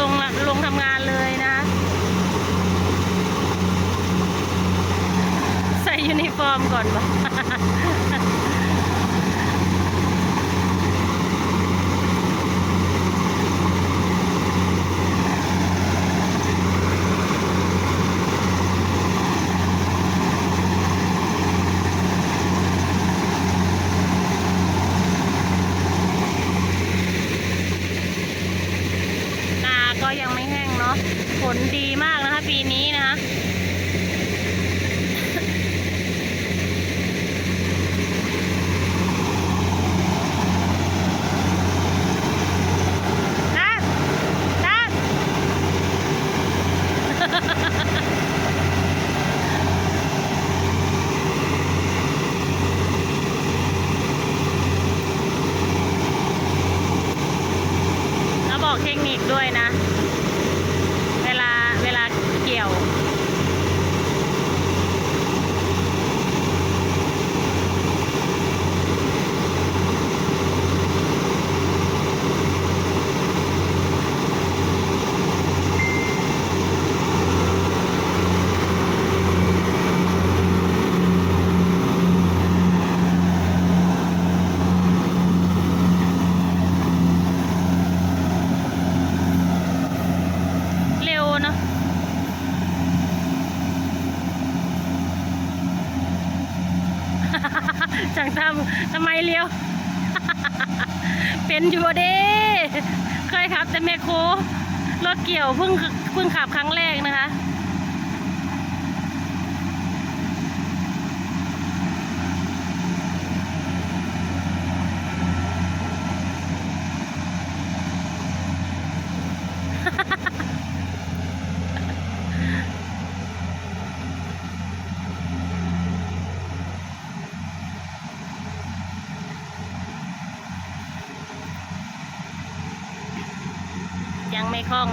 ลงลงทำงานเลยนะคะใส่ยูนิฟอร์มก่อนบ่ ยังไม่แห้งเนาะ ผลดีมากนะคะ ปีนี้นะคะนะนะ แล้วบอกเท คนิคด้วยนะ เวลาเวลาเกี่ยว เร็วเนาะ จังทำทำไมเลี้ยว เป็นอยู่เด้เคยขับแต่แมคโครรถเกี่ยวเพิ่งเพิ่งขับครั้งแรกนะคะ ไม่คล่อง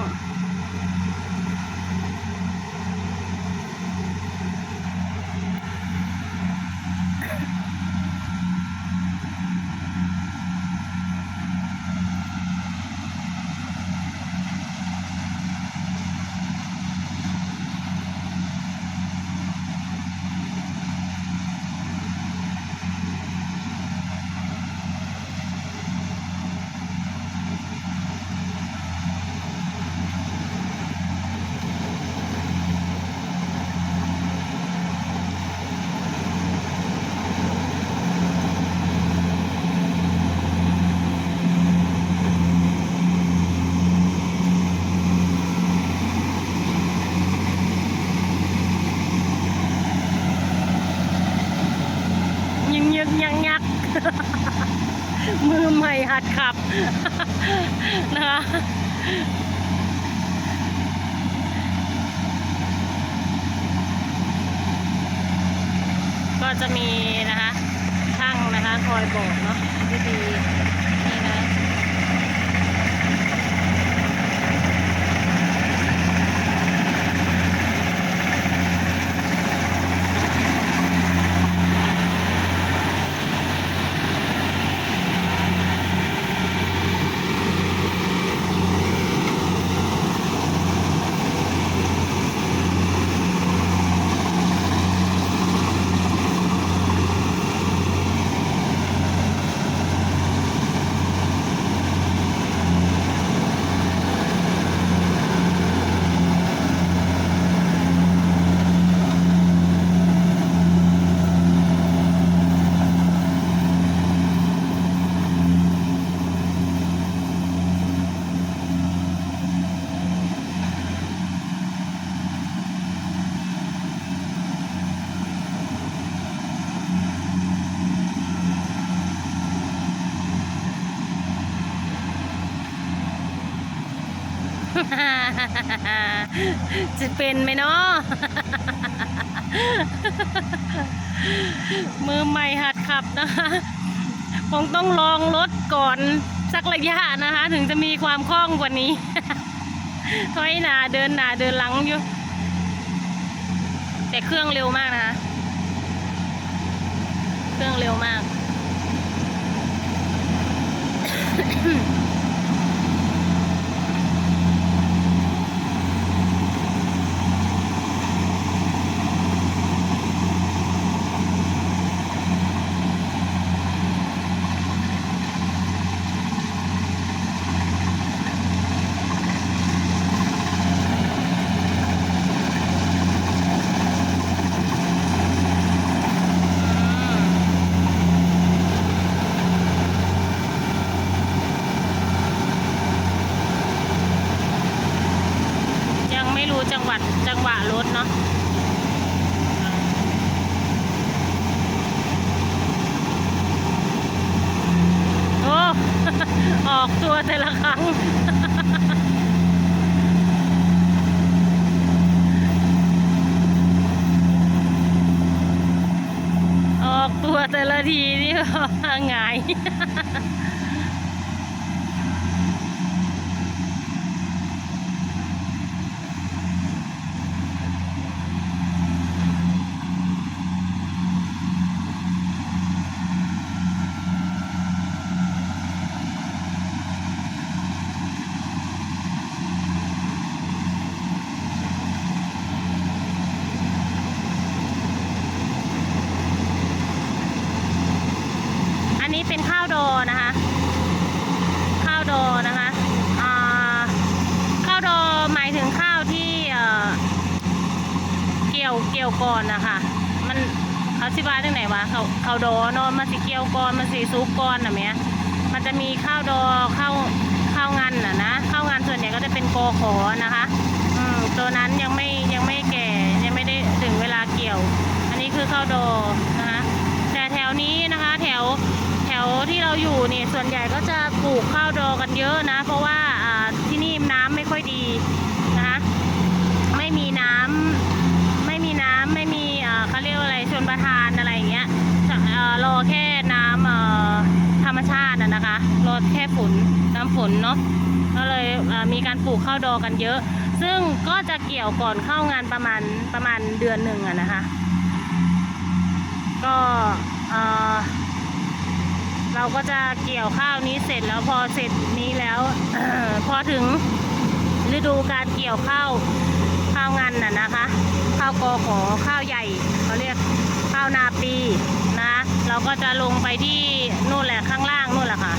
ยิงยึกยังยักมือใหม่หัดขับนะคะก็จะมีนะคะช่างนะคะคอยบอกเนาะวิธีนี่นะ จะเป็นไหมเนาะมือใหม่หัดขับนะคะคงต้องลองรถก่อนสักระยะนะคะ ถึงจะมีความคล่องกว่านี้ถอยหนาเดินหนาเดินหลังอยู่ แต่เครื่องเร็วมากนะคะ เครื่องเร็วมาก จังหวะรถเนาะโอ้ออกตัวแต่ละครั้งออกตัวแต่ละทีนี่หงาย นี้เป็นข้าวดอนะคะ ข้าวดอนะคะข้าวดอหมายถึงข้าวที่เกี่ยวเกี่ยวก่อนนะคะมันเขาสิบาที่ไหนวะเขาข้าวดอนอะมันสีเกี่ยวก่อนมันสีซุปก่อนนะแม่มันจะมีข้าวดอข้าวข้าวงานน่ะนะข้าวงานส่วนใหญ่ก็จะเป็นโกขอนะคะอืมตัวนั้นยังไม่ยังไม่แก่ยังไม่ได้ถึงเวลาเกี่ยว อันนี้คือข้าวดอนะคะแต่แถวนี้นะคะ แถวแถวที่เราอยู่เนี่ย ส่วนใหญ่ก็จะปลูกข้าวดอกันเยอะนะ เพราะว่าที่นี่น้ำไม่ค่อยดีนะคะไม่มีน้ำไม่มีน้ำไม่มีเขาเรียกว่าอะไรชนประทานอะไรอย่างเงี้ยจะเอ่อรอแค่น้ำธรรมชาตินะคะรอแค่ฝนน้ำฝนเนาะก็เลยมีการปลูกข้าวดอกันเยอะ ซึ่งก็จะเกี่ยวก่อนเข้างานประมาณประมาณเดือนหนึ่งอะนะคะ ก็เอ่อ เราก็จะเกี่ยวข้าวนี้เสร็จแล้วพอเสร็จนี้แล้วพอถึงฤดูการเกี่ยวข้าวข้าวงานน่ะนะคะ ข้าวกอขอข้าวใหญ่เขาเรียกข้าวนาปีนะ เราก็จะลงไปที่นู่นแหละข้างล่างนู่นแหละค่ะ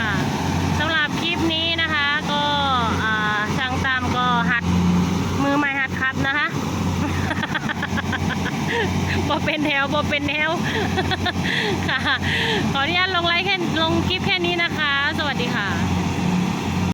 ค่ะสำหรับคลิปนี้นะคะ ก็อ่าช่างตามก็หัดมือใหม่หัดขับนะคะ บอ เป็นแถวบ่เป็นแถวค่ะ ขออนุญาตลงไลค์แค่ลงคลิปแค่นี้นะคะ สวัสดีค่ะ